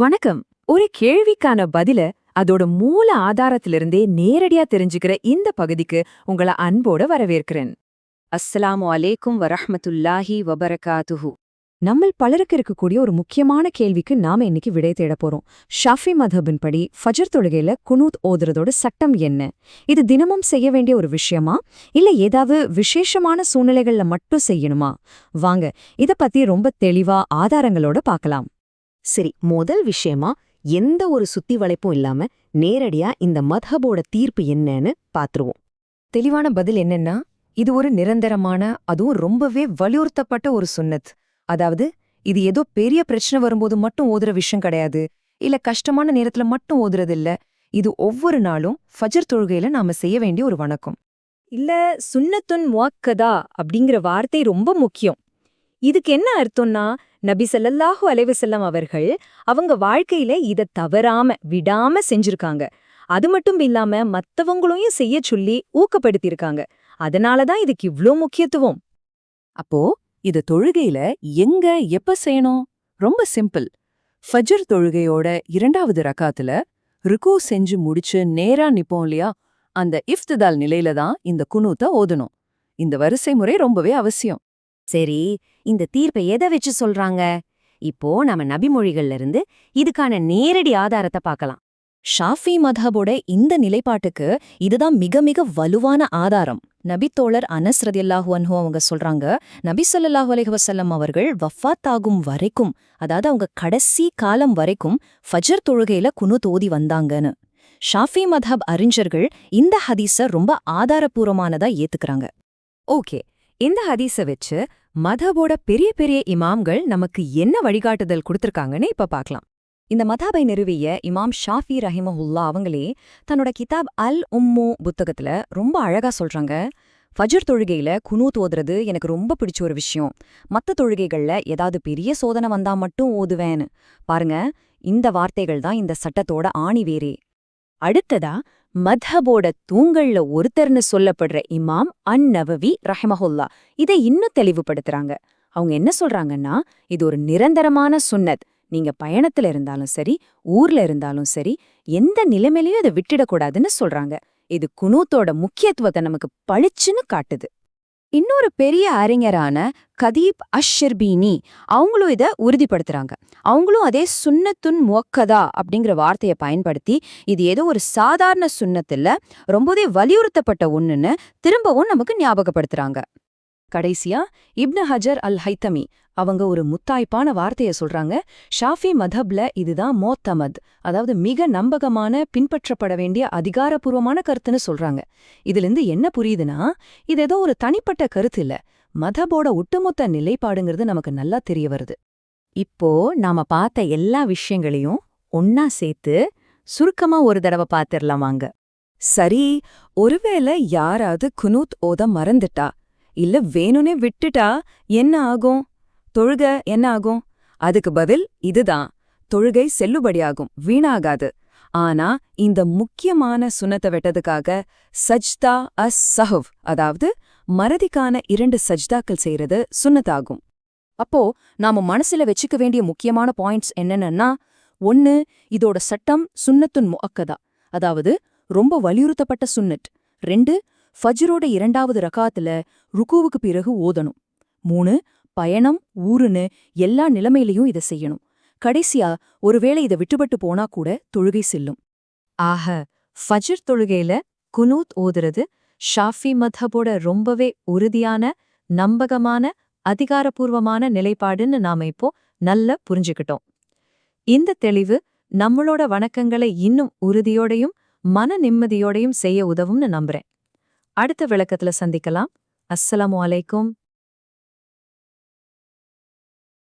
வணக்கம். ஒரு கேள்விக்கான பதில அதோட மூல ஆதாரத்திலிருந்தே நேரடியா தெரிஞ்சுக்கிற இந்த பகுதிக்கு உங்கள அன்போட வரவேற்கிறேன். அஸ்ஸலாமு அலைக்கும் வரஹமத்துல்லாஹி வபரகாத்துஹு. நம்மள் பலருக்கு இருக்கக்கூடிய ஒரு முக்கியமான கேள்விக்கு நாம இன்னைக்கு விடை தேட போறோம். ஷாஃபி மதபின் படி ஃபஜர் தொழுகையில குனூத் ஓதுறதோட சட்டம் என்ன? இது தினமும் செய்ய வேண்டிய ஒரு விஷயமா? இல்ல ஏதாவது விசேஷமான சூழ்நிலைகள்ல மட்டும் செய்யணுமா? வாங்க இத பத்தி ரொம்ப தெளிவா ஆதாரங்களோட பார்க்கலாம். சரி முதல் விஷயமா எந்த ஒரு சுத்தி வளைப்பும் இல்லாம நேரடியா இந்த மத்ஹபோட தீர்ப்பு என்னன்னு பாத்துருவோம். தெளிவான பதில் என்னன்னா இது ஒரு நிரந்தரமான அதுவும் ரொம்பவே வலியுறுத்தப்பட்ட ஒரு சுன்னத். அதாவது இது ஏதோ பெரிய பிரச்சனை வரும்போது மட்டும் ஓதுற விஷயம் கிடையாது. இல்ல கஷ்டமான நேரத்துல மட்டும் ஓதுறது இல்ல இது ஒவ்வொரு நாளும் ஃபஜர் தொழுகையில நாம செய்ய வேண்டிய ஒரு வணக்கம். இல்ல சுன்னத்துன் முவக்கதா அப்படிங்கிற வார்த்தை ரொம்ப முக்கியம். இதுக்கு என்ன அர்த்தம்னா நபி ஸல்லல்லாஹு அலைஹி அவர்கள் அவங்க வாழ்க்கையில இத தவறாம விடாம செஞ்சிருக்காங்க. அது மட்டும் இல்லாம மத்தவங்களையும் செய்ய சொல்லி ஊக்கப்படுத்தியிருக்காங்க. அதனால தான் இதுக்கு இவ்ளோ முக்கியத்துவம். அப்போ இது தொழுகையில எங்க எப்ப செய்யணும்? ரொம்ப சிம்பிள். ஃபஜ்ர் தொழுகையோட இரண்டாவது ரக்காத்துல ருக்கு செஞ்சு முடிச்சு நேரா நிப்போம் இல்லையா? அந்த இஃப்திதால் நிலையில தான் இந்த குனூத்த ஓதணும். இந்த வரிசை முறை ரொம்பவே அவசியம். சரி இந்த தீர்ப்பை எதை வச்சு சொல்றாங்க? இப்போ நம்ம நபிமொழிகள்ல இருந்து இதுக்கான நேரடி ஆதாரத்தை பார்க்கலாம். ஷாஃபி மதபோட இந்த நிலைப்பாட்டுக்கு இதுதான் மிக மிக வலுவான ஆதாரம். நபித்தோழர் அனஸ் ரதியல்லாஹு அன்ஹு அவங்க சொல்றாங்க நபி அலைஹி வஸல்லம் அவர்கள் ஆகும் வரைக்கும் அதாவது அவங்க கடைசி காலம் வரைக்கும் ஃபஜர் தொழுகையில குனு தோதி வந்தாங்கன்னு. ஷாஃபி மதஹப் அறிஞர்கள் இந்த ஹதீஸ ரொம்ப ஆதாரபூர்வமானதா ஏத்துக்கறாங்க. ஓகே இந்த ஹதீஸை வச்சு மதபோட பெரிய பெரிய இமாம்கள் நமக்கு என்ன வழிகாட்டுதல் கொடுத்துருக்காங்கன்னு இப்ப பார்க்கலாம். இந்த மதாபை நிறுவிய இமாம் ஷாஃபி ரஹிமஹுல்லா அவங்களே தன்னோட கிதாப் அல் உம்மு புத்தகத்துல ரொம்ப அழகா சொல்றாங்க ஃபஜர் தொழுகையில குனூத் ஓதுறது எனக்கு ரொம்ப பிடிச்ச ஒரு விஷயம். மத்த தொழுகைகள்ல ஏதாவது பெரிய சோதனை வந்தா மட்டும் ஓதுவேன்னு. பாருங்க இந்த வார்த்தைகள் தான் இந்த சட்டத்தோட ஆணி வேறே அடுத்ததா மத்ஹபோட தூங்கள்ல ஒருத்தர்னு சொல்லப்படுற இமாம் அன் நவவி ரஹமஹுல்லா. இதை இன்னும் தெளிவுபடுத்துறாங்க. அவங்க என்ன சொல்றாங்கன்னா இது ஒரு நிரந்தரமான சுன்னத். நீங்க பயணத்துல இருந்தாலும் சரி ஊர்ல இருந்தாலும் சரி எந்த நிலைமையிலயும் இதை விட்டுடக்கூடாதுன்னு சொல்றாங்க. இது குனூத்தோட முக்கியத்துவத்தை நமக்கு பளிச்சுன்னு காட்டுது. இன்னொரு பெரிய அறிஞரான கதீப் அஷ்ஷர்பீனி அவங்களும் இதை உறுதிப்படுத்துறாங்க. அவங்களும் அதே சுன்னத்துன் முவக்கதா அப்படிங்கிற வார்த்தையை பயன்படுத்தி இது ஏதோ ஒரு சாதாரண சுன்னத்துல ரொம்பவே வலியுறுத்தப்பட்ட ஒன்றுன்னு திரும்பவும் நமக்கு ஞாபகப்படுத்துறாங்க. கடைசியா இப்னு ஹஜர் அல் ஹைத்தமி அவங்க ஒரு முத்தாய்ப்பான வார்த்தைய சொல்றாங்க. ஷாஃபி மதப்ல இதுதான் மோத்தமத். அதாவது மிக நம்பகமான பின்பற்றப்பட வேண்டிய அதிகாரப்பூர்வமான கருத்துன்னு சொல்றாங்க. இதிலிருந்து என்ன புரியுதுன்னா இது ஏதோ ஒரு தனிப்பட்ட கருத்து இல்ல. மதபோட ஒட்டுமொத்த நிலைப்பாடுங்கிறது நமக்கு நல்லா தெரிய வருது. இப்போ நாம பார்த்த எல்லா விஷயங்களையும் ஒன்னா சேர்த்து சுருக்கமா ஒரு தடவை பார்த்திரலாம் வாங்க. சரி ஒருவேளை யாராவது குனூத் ஓத மறந்துட்டா? இல்ல வேணும்னே விட்டுட்டா என்ன ஆகும்? தொழுக என்ன ஆகும்? அதுக்கு பதில் இதுதான். தொழுகை செல்லுபடியாகும் வீணாகாது. ஆனா இந்த முக்கியமான சுனத்தை வெட்டதுக்காக சஜ்தா அஸ் சஹவ் அதாவது மறதிக்கான இரண்டு சஜ்தாக்கள் செய்யறது சுன்னத்தாகும் அப்போ நாம மனசுல வச்சுக்க வேண்டிய முக்கியமான பாயிண்ட்ஸ் என்னென்னா ஒன்னு இதோட சட்டம் சுன்னத்துன் முக்கதா அதாவது ரொம்ப வலியுறுத்தப்பட்ட சுன்னட் ரெண்டு ஃபஜ்ரோட இரண்டாவது ரகாத்துல ருக்குவுக்கு பிறகு ஓதணும். மூணு பயணம் ஊருன்னு எல்லா நிலைமையிலையும் இதை செய்யணும். கடைசியா ஒருவேளை இதை விட்டுபட்டு போனா கூட தொழுகை செல்லும். ஆக ஃபஜ்ர் தொழுகையில குனூத் ஓதுறது ஷாஃபி மதபோட ரொம்பவே உறுதியான நம்பகமான அதிகாரப்பூர்வமான நிலைப்பாடுன்னு நாம இப்போ நல்லா புரிஞ்சுக்கிட்டோம். இந்த தெளிவு நம்மளோட வணக்கங்களை இன்னும் உறுதியோடையும் மன நிம்மதியோடையும் செய்ய உதவும்னு நம்புறேன். அடுத்த விளக்கத்துல சந்திக்கலாம். அஸ்ஸலாமு அலைக்கும்.